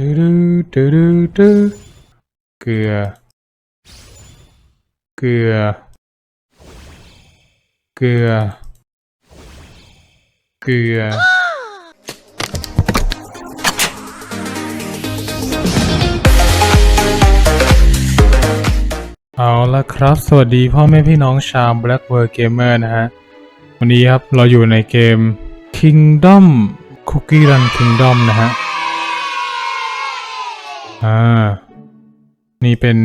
ดูดูดูดูดูเกลือ เกลือ เกลือ เกลือ เอาละครับ สวัสดีพ่อแม่พี่น้องชาว Black World Gamer นะฮะ วันนี้ครับเราอยู่ในเกม Kingdom Cookie Run Kingdom นะฮะ อ่า นี่เป็น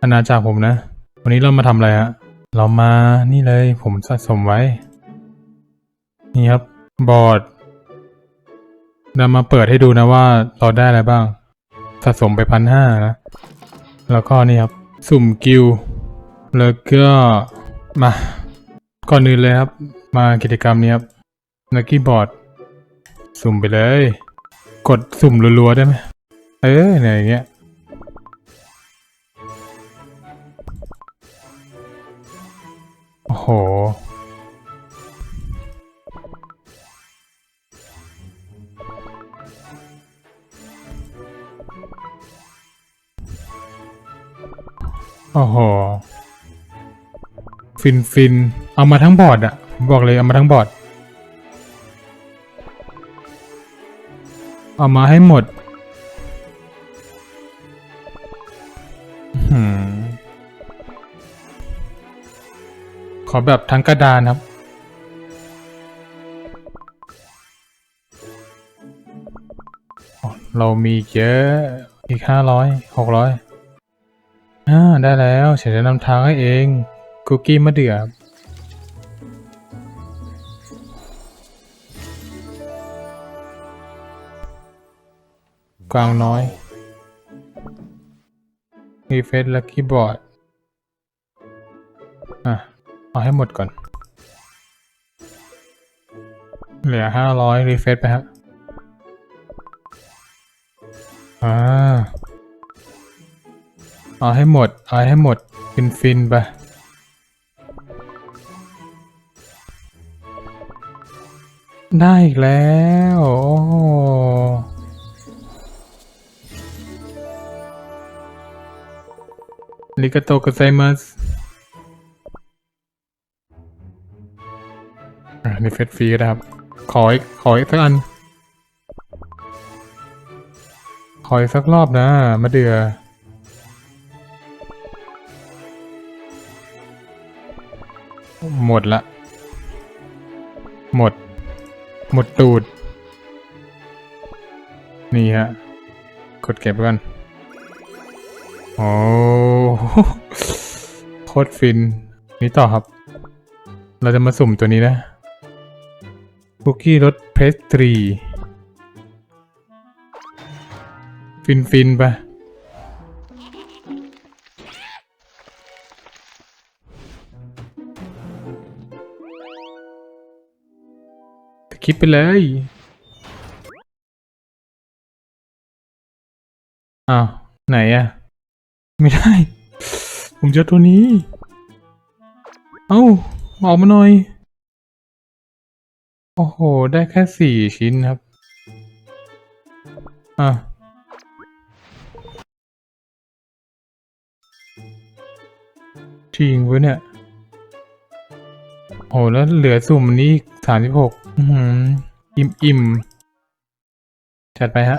อาณาจักรผมนะ วันนี้เรามาทำอะไรฮะ เรามานี่เลยผมสะสมไว้ นี่ครับ บอร์ดนำมาเปิดให้ดูนะว่าเราได้อะไรบ้าง สะสมไปพันห้านะ แล้วก็นี่ครับ สุ่มกิลแล้วก็มา ก่อนอื่นเลยครับ มากิจกรรมนี้ครับนักกี้บอร์ด สุ่มไปเลย กดสุ่มรัวๆได้ไหม เออเนี่ยอย่างเงี้ยโอ้โหโอ้โห ฟินฟิน เอามาทั้งบอร์ดอะผมบอกเลย เอามาทั้งบอร์ด เอามาให้หมด ขอแบบทั้งกระดานครับ เรามีเยอะ อีกห้าร้อยหกร้อยอ่าได้แล้วฉันจะนำทางให้เอง คุกกี้มะเดื่อกวางน้อย รีเฟซและคีย์บอร์ดอะ เอาให้หมดก่อน เหลือห้าร้อยรีเฟซไปครับอ่าเอาให้หมด เอาให้หมด ฟินฟินไปได้อีกแล้ว โอ้ โหลิกาโตกไซมัสอะนี่เฟสฟรีก็ได้ครับ ขออีกขออีกสักอัน ขออีกสักรอบนะ มาเดือหมดละ หมด หมดตูด นี่ฮะ กดเก็บก่อน โอ้โคตรฟิน นี่ต่อครับ เราจะมาสุ่มตัวนี้นะคุกกี้รสเพสตรี ฟินฟินไปคลิปไปเลย อ้าว ไหนอะ ไม่ได้ ผมเจอตัวนี้ เอ้า ออกมาหน่อย โอ้โห ได้แค่สี่ชิ้นครับ อะ จริงเว้ยเนี่ยโหแล้วเหลือสุ่มนี้สามสิบหกอิ่มอิ่มจัดไปฮะ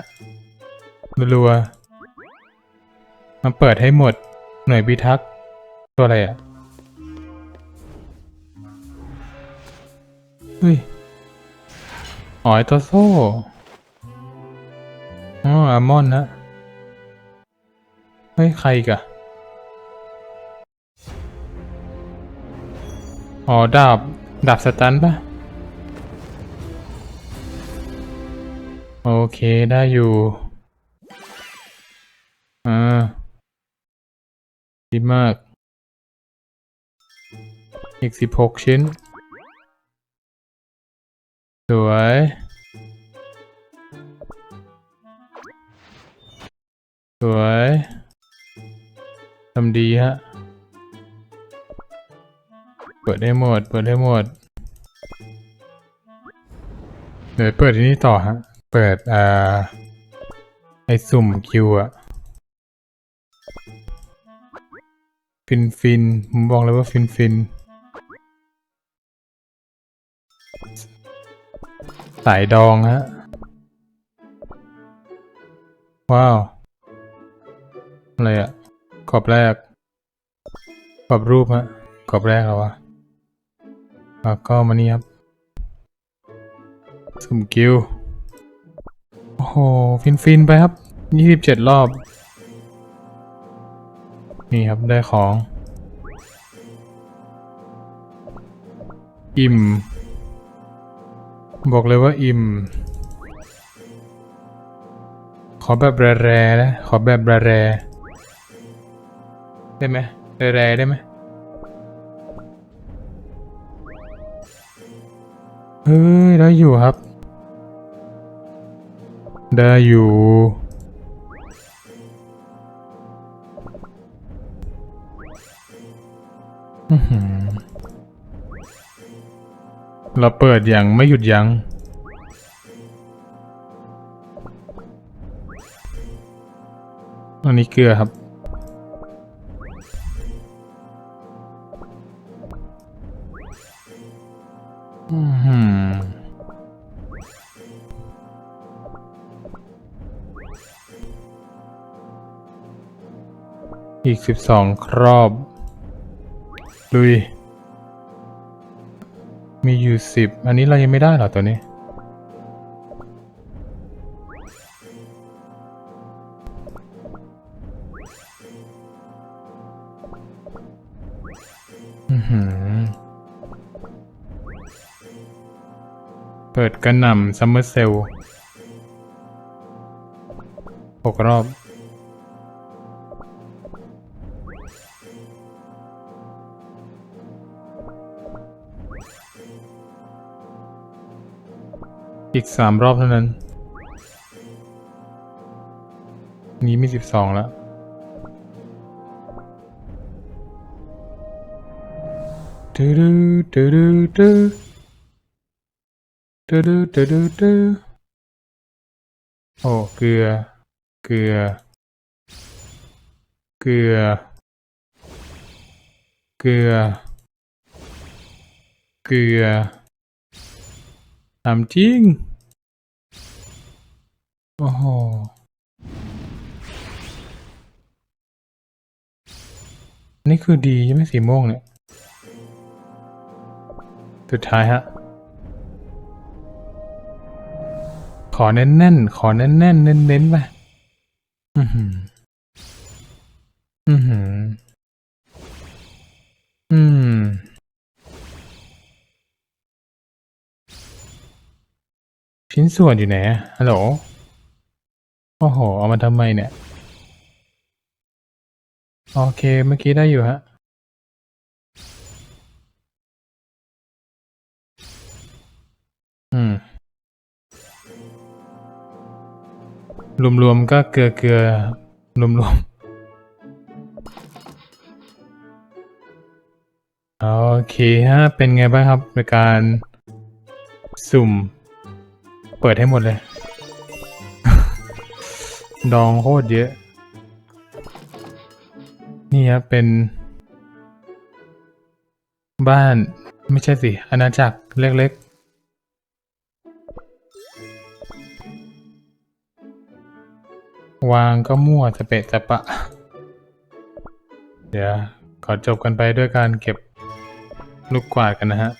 รัวๆ มาเปิดให้หมด หน่วยพิทักษ์ ตัวอะไรอะ เฮ้ย อ๋อตัวโซ่ อ๋ออามอนนะ เฮ้ย ใครกะอ๋อ ดาบ ดาบสตันปะโอเค ได้อยู่ ดีมาก อีกสิบหกชิ้น สวย สวยทำดีฮะ เปิดได้หมด เปิดได้หมด เดี๋ยวเปิดที่นี่ต่อฮะ เปิดอ่าไอสุ่มคิวอะ ฟินฟินผมบอกเลยว่าฟินฟินสายดองฮะ ว้าว อะไรอะกรอบแรกกรอบรูปฮะกรอบแรกแล้ววะแล้วก็มานี่ครับสุ่มกิวโอ้โห ฟินฟินไปครับยี่สิบเจ็ดรอบ นี่ครับได้ของ อิ่ม บอกเลยว่าอิ่ม ขอแบบแร่ๆนะขอแบบแร่ๆได้ไหมแร่ๆได้ไหมเฮ้ยได้อยู่ครับ ได้อยู่ เราเปิดอย่างไม่หยุดยัง้ง อันนี้เกลือครับ อือหืออีกสิบสองครอบ ลุย มีอยู่สิบอันนี้เรายังไม่ได้หรอตัวนี้ เปิดกระหน่ำซัมเมอร์เซลหกรอบ อีกสามรอบเท่านั้น นี้มีสิบสองแล้วดูดูดูดูดูดูดูดูดูดูโอ้เกลือ เกลือ เกลือ เกลือ เกลือ ทำจริง โอ้โห นี่คือดีใช่ไหมสีม่วงเนี่ย สุดท้ายฮะ ขอแน่นๆ ขอแน่นๆ เน้นๆไปอือหือ อือหือ อืม ชิ้นส่วนอยู่ไหนฮัลโหลโอ้โห เอามาทำไมเนี่ย โอเค เมื่อกี้ได้อยู่ฮะ อืม รวมๆก็เกลือเกลือรวมๆ โอเคฮะ เป็นไงบ้างครับในการสุ่ม เปิดให้หมดเลย ดองโคตรเยอะ นี่ครับเป็น บ้านไม่ใช่สิอาณาจักรเล็กๆ วางก็มั่วจะเปะจะปะ เดี๋ยว ขอจบกันไปด้วยการเก็บลูกกวาดกันนะฮะ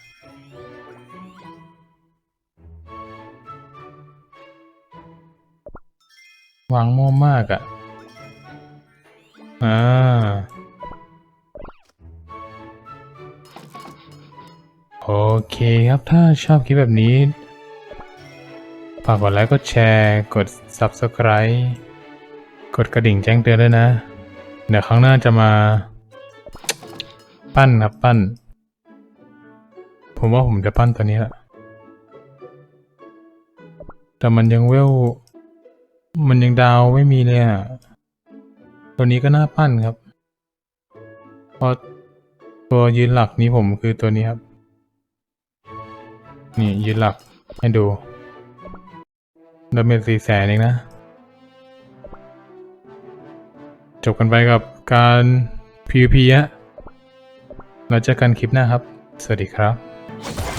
วางมั่วมากอะ่ะ อ่า โอเคครับถ้าชอบคลิปแบบนี้ ฝากกดไลค์กดแชร์กด Subscribe กดกระดิ่งแจ้งเตือนด้วยนะ เดี๋ยวครั้งหน้าจะมา ปั้นครับปั้น ผมว่าผมจะปั้นตัวนี้แหละแต่มันยังเวล มันยังดาวไม่มีเลยอะ ตัวนี้ก็น่าปั้นครับ เพราะตัวยืนหลักนี้ผมคือตัวนี้ครับ นี่ยืนหลักให้ดูดาเมจสี่แสนเองนะ จบกันไปกับการ PVP ฮะเราจะกันคลิปหน้าครับ สวัสดีครับ